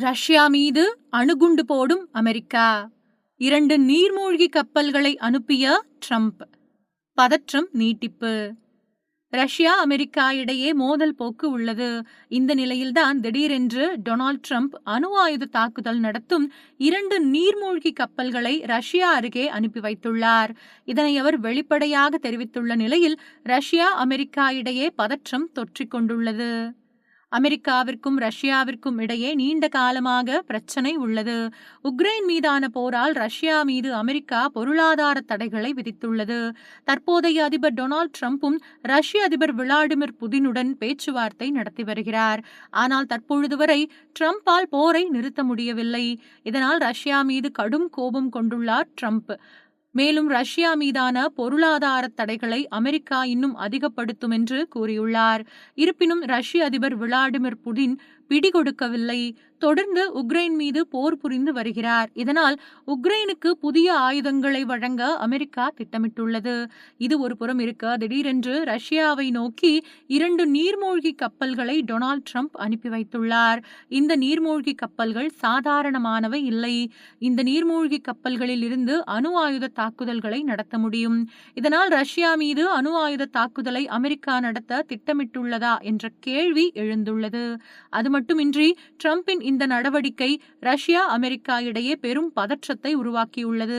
Russia மீது அணுகுண்டு போடும் அமெரிக்கா. இரண்டு நீர்மூழ்கி கப்பல்களை அனுப்பிய ட்ரம்ப். பதற்றம் நீட்டிப்பு. ரஷ்யா அமெரிக்கா இடையே மோதல் போக்கு உள்ளது. இந்த நிலையில்தான் திடீரென்று டொனால்ட் ட்ரம்ப் அணு ஆயுத தாக்குதல் நடத்தும் இரண்டு நீர்மூழ்கி கப்பல்களை ரஷ்யா அருகே அனுப்பி வைத்துள்ளார். இதனை அவர் வெளிப்படையாக தெரிவித்துள்ள நிலையில் ரஷ்யா அமெரிக்கா இடையே பதற்றம் தொற்றிக் கொண்டுள்ளது அமெரிக்காவிற்கும் ரஷ்யாவிற்கும் இடையே நீண்ட காலமாக பிரச்சனை உள்ளது. உக்ரைன் மீதான போரால் ரஷ்யா மீது அமெரிக்கா பொருளாதார தடைகளை விதித்துள்ளது. தற்போதைய அதிபர் டொனால்ட் ட்ரம்ப்பும் ரஷ்ய அதிபர் விளாடிமிர் புதினுடன் பேச்சுவார்த்தை நடத்தி வருகிறார். ஆனால் தற்பொழுது வரை ட்ரம்பால் போரை நிறுத்த முடியவில்லை. இதனால் ரஷ்யா மீது கடும் கோபம் கொண்டுள்ளார் ட்ரம்ப். மேலும் ரஷ்யா மீதான பொருளாதார தடைகளை அமெரிக்கா இன்னும் அதிகப்படுத்தும் என்று கூறியுள்ளார். இருப்பினும் ரஷ்ய அதிபர் விளாடிமிர் புடின் பிடிகொடுக்கவில்லை. தொடர்ந்து உக்ரைன் மீது போர் புரிந்து வருகிறார். இதனால் உக்ரைனுக்கு புதிய ஆயுதங்களை வழங்க அமெரிக்கா திட்டமிட்டுள்ளது. இது ஒரு புறம் இருக்க திடீரென்று ரஷ்யாவை நோக்கி இரண்டு நீர்மூழ்கி கப்பல்களை டொனால்ட் ட்ரம்ப் அனுப்பி வைத்துள்ளார். இந்த நீர்மூழ்கி கப்பல்கள் சாதாரணமானவை இல்லை. இந்த நீர்மூழ்கி கப்பல்களில் இருந்து அணு ஆயுத தாக்குதல்களை நடத்த முடியும். இதனால் ரஷ்யா மீது அணு ஆயுத தாக்குதலை அமெரிக்கா நடத்த திட்டமிட்டுள்ளதா என்ற கேள்வி எழுந்துள்ளது. அது மட்டுமின்றி ட்ரம்பின் இந்த நடவடிக்கை ரஷ்யா அமெரிக்கா இடையே பெரும் பதற்றத்தை உருவாக்கியுள்ளது.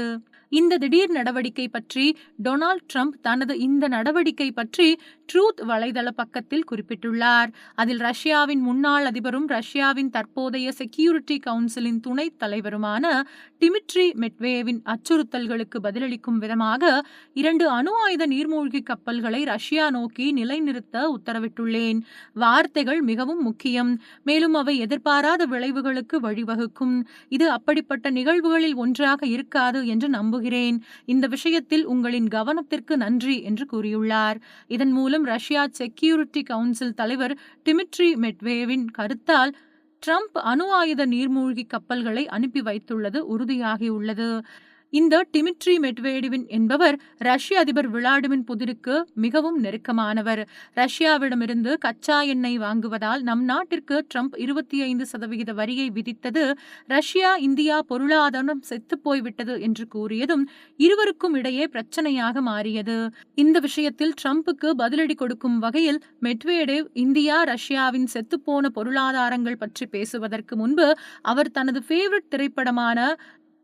இந்த திடீர் நடவடிக்கை பற்றி டொனால்ட் ட்ரம்ப் தனது இந்த நடவடிக்கை பற்றி ட்ரூத் வலைதள பக்கத்தில் குறிப்பிட்டுள்ளார். அதில் ரஷ்யாவின் முன்னாள் அதிபரும் ரஷ்யாவின் தற்போதைய செக்யூரிட்டி கவுன்சிலின் துணைத் தலைவருமான டிமிட்ரி மெட்வேவின் அச்சுறுத்தல்களுக்கு பதிலளிக்கும் விதமாக இரண்டு அணு ஆயுத நீர்மூழ்கி கப்பல்களை ரஷ்யா நோக்கி நிலைநிறுத்த உத்தரவிட்டுள்ளேன். வார்த்தைகள் மிகவும் முக்கியம். மேலும் அவை எதிர்பாராத விளைவுகளுக்கு வழிவகுக்கும். இது அப்படிப்பட்ட நிகழ்வுகளில் ஒன்றாக இருக்காது என்று நம்புகிறேன். இந்த விஷயத்தில் உங்களின் கவனத்திற்கு நன்றி என்று கூறியுள்ளார். இதன் மூலம் ரஷ்யா செக்யூரிட்டி கவுன்சில் தலைவர் டிமிட்ரி மெட்வேவின் கருத்தால் ட்ரம்ப் அணு ஆயுத நீர்மூழ்கி கப்பல்களை அனுப்பி வைத்துள்ளது உறுதியாகியுள்ளது. இந்த டிமிட்ரி மெட்வேடிவின் என்பவர் ரஷ்ய அதிபர் விளாடிமின் புதினுக்கு மிகவும் நெருக்கமானவர். ரஷ்யாவிடமிருந்து கச்சா எண்ணெய் வாங்குவதால் நம் நாட்டிற்கு ட்ரம்ப் இருபத்தி ஐந்து சதவிகித வரியை விதித்தது ரஷ்யா இந்தியா பொருளாதாரம் செத்துப்போய்விட்டது என்று கூறியதும் இருவருக்கும் இடையே பிரச்சனையாக மாறியது. இந்த விஷயத்தில் ட்ரம்புக்கு பதிலடி கொடுக்கும் வகையில் மெட்வேடேவ் இந்தியா ரஷ்யாவின் செத்துப்போன பொருளாதாரங்கள் பற்றி பேசுவதற்கு முன்பு அவர் தனது ஃபேவரட் திரைப்படமான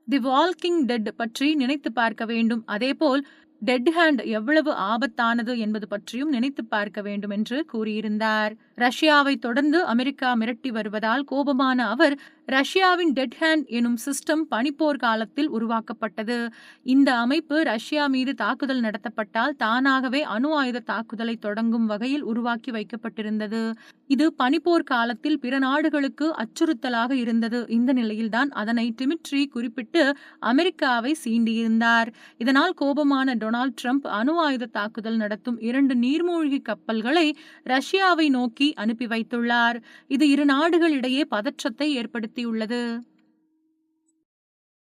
தி வால்கிங் டெட் பற்றி நினைத்து பார்க்க வேண்டும். அதேபோல் டெட் ஹேண்ட் எவ்வளவு ஆபத்தானது என்பது பற்றியும் நினைத்து பார்க்க வேண்டும் என்று கூறியிருந்தார். ரஷ்யாவை தொடர்ந்து அமெரிக்கா மிரட்டி வருவதால் கோபமான அவர் ரஷ்யாவின் டெட் ஹேண்ட் எனும் சிஸ்டம் பனிப்போர் காலத்தில் உருவாக்கப்பட்டது. இந்த அமைப்பு ரஷ்யா மீது தாக்குதல் நடத்தப்பட்டால் தானாகவே அணு ஆயுத தாக்குதலை தொடங்கும் வகையில் உருவாக்கி வைக்கப்பட்டிருந்தது. இது பனிப்போர் காலத்தில் பிற நாடுகளுக்கு அச்சுறுத்தலாக இருந்தது. இந்த நிலையில்தான் அதனை டிமிட்ரி குறிப்பிட்டு அமெரிக்காவை சீண்டியிருந்தார். இதனால் கோபமான டொனால்ட் ட்ரம்ப் அணு ஆயுத தாக்குதல் நடத்தும் இரண்டு நீர்மூழ்கி கப்பல்களை ரஷ்யாவை நோக்கி அனுப்பி வைத்துள்ளார். இது இரு நாடுகளிடையே பதற்றத்தை ஏற்படுத்தியுள்ளது.